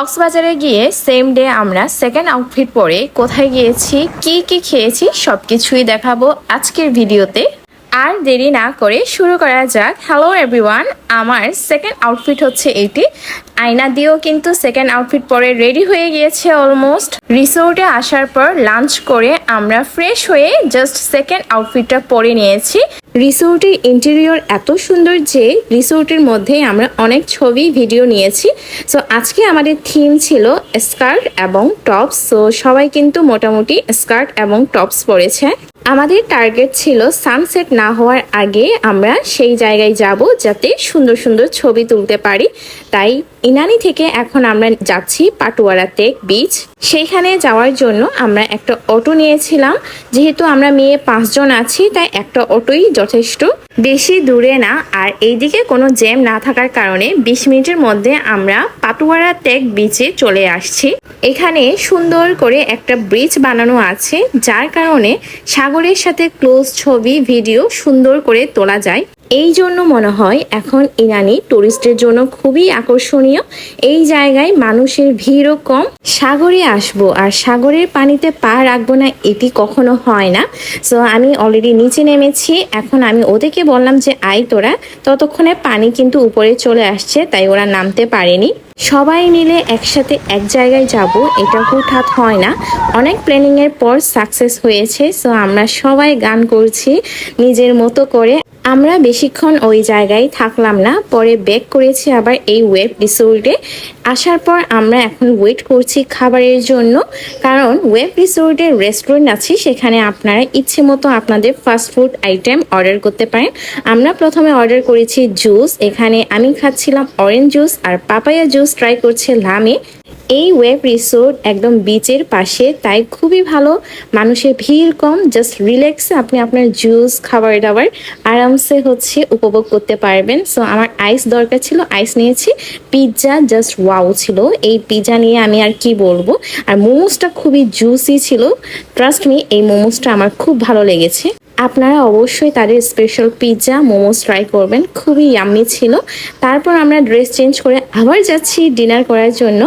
কক্সবাজারে গিয়ে same day আমরা সেকেন্ড আউটফিট পরে কোথায় গিয়েছি, কি কি খেয়েছি সব কিছুই দেখাবো আজকের ভিডিওতে। আর দেরি না করে শুরু করা যাক। হ্যালো এভরিওয়ান আমার সেকেন্ড আউটফিট হচ্ছে এইটি আয়না দিয়েও কিন্তু সেকেন্ড আউটফিট পরে রেডি হয়ে গিয়েছে অলমোস্ট রিসোর্টে আসার পর লাঞ্চ করে আমরা ফ্রেশ হয়ে জাস্ট সেকেন্ড আউটফিটটা পরে নিয়েছি। রিসোর্টের ইন্টেরিয়র এত সুন্দর যে রিসোর্টের মধ্যে আমরা অনেক ছবি ভিডিও নিয়েছি। সো আজকে আমাদের থিম ছিল স্কার্ট এবং টপস সো সবাই কিন্তু মোটামুটি স্কার্ট এবং টপস পরেছে। আমাদের টার্গেট ছিল সানসেট না হওয়ার আগে আমরা সেই জায়গায় যাব যাতে সুন্দর সুন্দর ছবি তুলতে পারি। তাই ইনানি থেকে এখন আমরা যাচ্ছি পাটুয়ারা টেক বিচ সেইখানে যাওয়ার জন্য আমরা একটা অটো নিয়েছিলাম। যেহেতু আমরা মেয়ে পাঁচজন আছি, তাই একটা অটোই যথেষ্ট। বেশি দূরে না, আর এইদিকে কোনো জ্যাম না থাকার কারণে বিশ মিনিটের মধ্যে আমরা পাটুয়ারা টেক বিচে চলে আসছি। এখানে সুন্দর করে একটা ব্রিজ বানানো আছে, যার কারণে সাগরের সাথে ক্লোজ ছবি, ভিডিও সুন্দর করে তোলা যায়। এই জন্য মনে হয় এখন ইরানি টুরিস্টের জন্য খুবই আকর্ষণীয়। এই জায়গায় মানুষের ভিড়ও কম। সাগরে আসব আর সাগরের পানিতে পা রাখব না, এটি কখনো হয় না। সো আমি অলরেডি নিচে নেমেছি। এখন আমি ওদেরকে বললাম যে আই তোরা। ততক্ষণে পানি কিন্তু উপরে চলে আসছে, তাই ওরা নামতে পারেনি। সবাই মিলে একসাথে এক জায়গায় যাব, এটা হুটহাট হয় না। অনেক প্ল্যানিংয়ের পর সাকসেস হয়েছে সো আমরা সবাই গান করছি নিজের মতো করে। আমরা বেশিক্ষণ ওই জায়গায় থাকলাম না, পরে ব্যাক করেছি আবার এই ওয়েব রিসোর্টে আসার পর আমরা এখন ওয়েট করছি খাবারের জন্য, কারণ ওয়েব রিসোর্টের রেস্টুরেন্ট আছে, সেখানে আপনারা ইচ্ছে মতো আপনাদের ফাস্ট ফুড আইটেম অর্ডার করতে পারেন। আমরা প্রথমে অর্ডার করেছি জুস এখানে আমি খাচ্ছিলাম অরেঞ্জ জুস আর পাপায়া জুস ট্রাই করছে লামে। এই ওয়েব রিসোর্ট একদম বিচের পাশে, তাই খুবই ভালো। মানুষের ভিড় কম জাস্ট রিল্যাক্সে আপনি আপনার জুস খাবার দাবার আরামসে হচ্ছে উপভোগ করতে পারবেন। সো আমার আইস দরকার ছিল আইস নিয়েছি। পিৎজা জাস্ট ওয়াও ছিল। এই পিৎজা নিয়ে আমি আর কি বলব? আর মোমোসটা খুবই জুসি ছিল। ট্রাস্ট মি এই মোমোসটা আমার খুব ভালো লেগেছে। আপনারা অবশ্যই তাদের স্পেশাল পিৎজা মোমোস ট্রাই করবেন। খুবই ইয়াম্মি ছিল। তারপর আমরা ড্রেস চেঞ্জ করে আবার যাচ্ছি ডিনার করার জন্য।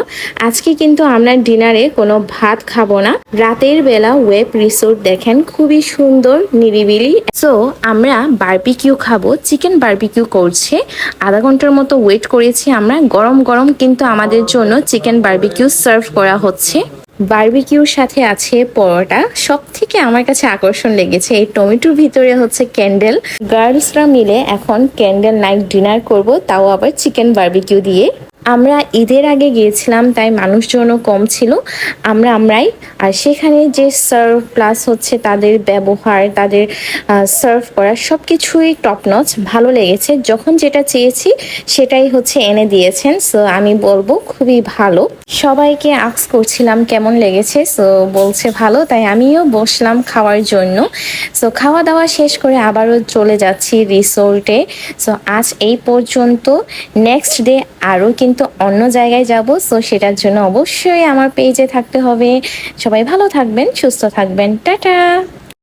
আজকে কিন্তু আমরা ডিনারে কোনো ভাত খাব না। রাতের বেলা ওয়েব রিসোর্ট দেখেন, খুবই সুন্দর, নিরিবিলি। সো আমরা বারবিকিউ খাব চিকেন বারবিকিউ করছে। আধা ঘণ্টার মতো ওয়েট করেছি আমরা। গরম গরম কিন্তু আমাদের জন্য চিকেন বারবিকিউ সার্ভ করা হচ্ছে। বারবিকিউর সাথে আছে পরোটা। সব থেকে আমার কাছে আকর্ষণ লেগেছে এই টমেটোর ভিতরে হচ্ছে ক্যান্ডেল। গার্লসরা মিলে এখন ক্যান্ডেল নাইট ডিনার করব, তাও আবার চিকেন বার্বিকিউ দিয়ে। আমরা ঈদের আগে গিয়েছিলাম, তাই মানুষজনও কম ছিল। আমরা, আমরাই। আর সেখানে যে সার্ভ প্লাস হচ্ছে তাদের ব্যবহার, তাদের সার্ভ করা সব কিছুই টপনচ ভালো লেগেছে। যখন যেটা চেয়েছি, সেটাই হচ্ছে এনে দিয়েছেন। সো আমি বলব খুবই ভালো। সবাইকে আক্স করছিলাম কেমন লেগেছে। সো বলছে ভালো, তাই আমিও বসলাম খাওয়ার জন্য। সো খাওয়া দাওয়া শেষ করে আবারও চলে যাচ্ছি রিসোর্টে সো আজ এই পর্যন্ত। নেক্সট ডে আরও কিন্তু অন্য জায়গায় যাব সো সেটার জন্য অবশ্যই আমার পেজে থাকতে হবে। সবাই ভালো থাকবেন, সুস্থ থাকবেন। টাটা!